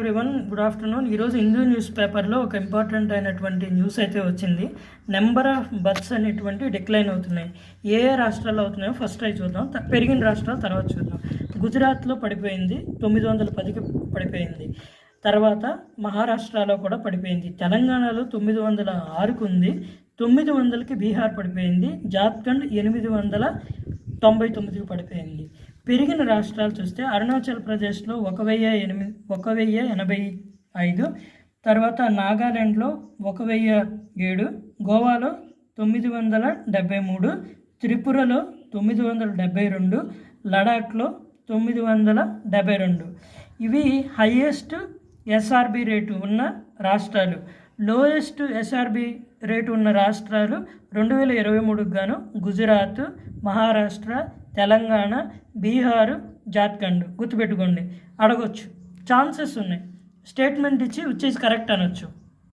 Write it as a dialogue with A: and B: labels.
A: Everyone good afternoon ఈరోజు Hindu news పేపర్లో ఒక ఇంపార్టెంట్ అయినటువంటి న్యూస్ అయితే వచ్చింది. నెంబర్ ఆఫ్ బర్త్స్ అనేటువంటి డిక్లైన్ అవుతున్నాయి. ఏ ఏ రాష్ట్రాల్లో అవుతున్నాయో ఫస్ట్ అయి చూద్దాం. పెరిగిన రాష్ట్రాలు తర్వాత చూద్దాం. గుజరాత్లో పడిపోయింది. తొమ్మిది వందల పదికి పడిపోయింది. తర్వాత మహారాష్ట్రలో కూడా పడిపోయింది. తెలంగాణలో తొమ్మిది వందల ఆరుకు ఉంది. తొమ్మిది వందలకి బీహార్ పడిపోయింది. జార్ఖండ్ ఎనిమిది వందల తొంభై తొమ్మిదికి పడిపోయింది. పెరిగిన రాష్ట్రాలు చూస్తే అరుణాచల్ ప్రదేశ్లో ఒక వెయ్యి ఎనిమిది ఒక వెయ్యి ఎనభై ఐదు తర్వాత నాగాలాండ్లో ఒక వెయ్యి ఏడు గోవాలో తొమ్మిది వందల డెబ్బై మూడు త్రిపురలో తొమ్మిది వందల డెబ్బై రెండు లడాఖ్లో తొమ్మిది వందల డెబ్బై రెండు. ఇవి హయ్యెస్ట్ ఎస్ఆర్బి రేటు ఉన్న రాష్ట్రాలు. లోయెస్ట్ ఎస్ఆర్బి రేటు ఉన్న రాష్ట్రాలు రెండు వేల ఇరవై మూడుకు గాను గుజరాత్ మహారాష్ట్ర తెలంగాణ బీహారు జార్ఖండ్ గుర్తుపెట్టుకోండి. అడగొచ్చు. ఛాన్సెస్ ఉన్నాయి. స్టేట్మెంట్ ఇచ్చి వచ్చేసి కరెక్ట్ అనొచ్చు.